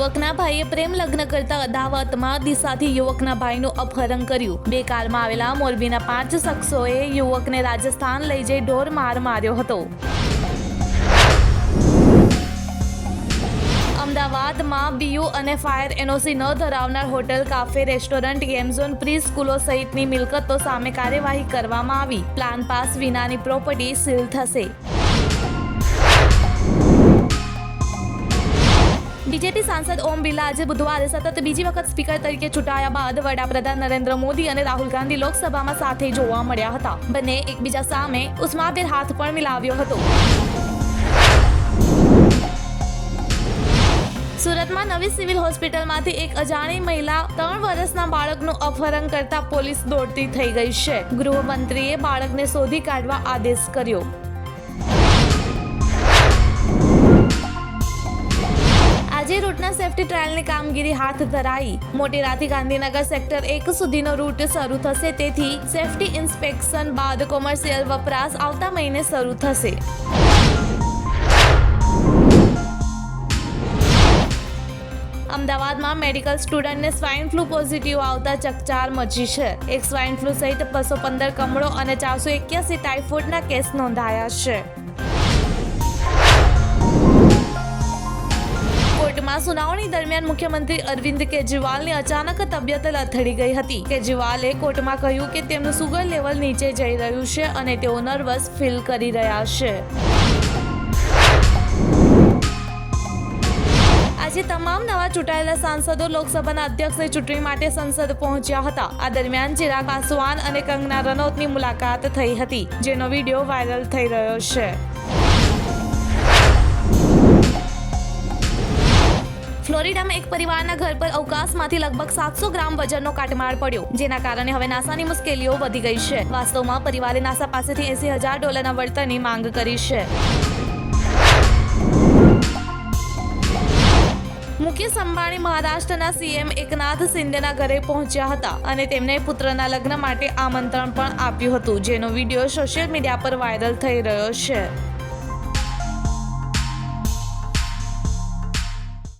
યુવકના ભાઈએ પ્રેમ લગ્ન કરતા અદાવતમાં દિશાથી યુવકના ભાઈનું અપહરણ કર્યું. બે કારમાં આવેલા મોરબીના પાંચ શખ્સોએ યુવકને રાજસ્થાન લઈ જઈ ઢોર માર માર્યો હતો. અમદાવાદમાં બીયુ અને ફાયર એનઓસી ન ધરાવનાર hotel, cafe, restaurant, game zone pre સ્કૂલો સહિતની મિલકતો સામે કાર્યવાહી કરવામાં આવી. પ્લાન પાસ વિનાની પ્રોપર્ટી સીલ થશે. બીજેપી સાંસદ ઓમ બિરલા આજે બુધવારે સતત બીજી વખત સ્પીકર તરીકે ચૂંટાયા બાદ વડાપ્રધાન નરેન્દ્ર મોદી અને રાહુલ ગાંધી લોકસભામાં સાથે જોવા મળ્યા હતા. બંને એકબીજા સામે ઉસ્માભેર હાથ પણ મિલાવ્યો હતો. સુરતમાં નવી સિવિલ હોસ્પિટલમાંથી એક અજાણી મહિલા ત્રણ વર્ષના બાળકનું અપહરણ કરતા પોલીસ દોડતી થઈ ગઈ છે. ગૃહમંત્રીએ બાળકને શોધી કાઢવા આદેશ કર્યો. આજે રૂટના સેફટી ટ્રાયલની કામગીરી હાથ ધરાઈ. મોટેરાથી ગાંધીનગર સેક્ટર એક સુધીનો રૂટ શરૂ થશે, તેથી સેફટી ઇન્સ્પેક્શન બાદ કોમર્શિયલ વપરાશ આવતા મહિને શરૂ થશે. અમદાવાદમાં મેડિકલ સ્ટુડન્ટને સ્વાઇન ફ્લૂ પોઝિટિવ આવતા ચકચાર મચી છે. એક સ્વાઇન ફ્લૂ સહિત બસો પંદર કમળો અને ચારસો એક્યાસી ટાઇફોઇડના કેસ નોંધાયા છે. સુનાવણી દરમિયાન મુખ્યમંત્રી અરવિંદ કેજરીવાલની અચાનક તબિયત લથડી ગઈ હતી. કેજરીવાલે કોર્ટમાં કહ્યું કે તેમનું સુગર લેવલ નીચે જઈ રહ્યું છે અને તેઓ નર્વસ ફીલ કરી રહ્યા છે. આજે તમામ નવા ચૂંટાયેલા સાંસદો લોકસભાના અધ્યક્ષની ચૂંટણી માટે સંસદ પહોંચ્યા હતા. આ દરમિયાન ચિરાગ પાસવાન અને કંગના રનૌતની મુલાકાત થઈ હતી, જેનો વીડિયો વાયરલ થઈ રહ્યો છે. ફ્લોરિડામાં એક પરિવારના ઘર પર અવકાશમાંથી લગભગ સાતસો ગ્રામ વજનનો કાટમાળ પડ્યો, જેના કારણે હવે નાસાની મુશ્કેલીઓ વધી ગઈ છે. વાસ્તવમાં પરિવારે નાસા પાસેથી એસી હજાર ડોલરના વળતરની માંગ કરી છે. મુકેશ અંબાણી મહારાષ્ટ્રના સીએમ એકનાથ શિંદેના ઘરે પહોંચ્યા હતા અને તેમને પુત્રના લગ્ન માટે આમંત્રણ પણ આપ્યું હતું, જેનો વીડિયો સોશિયલ મીડિયા પર વાયરલ થઈ રહ્યો છે.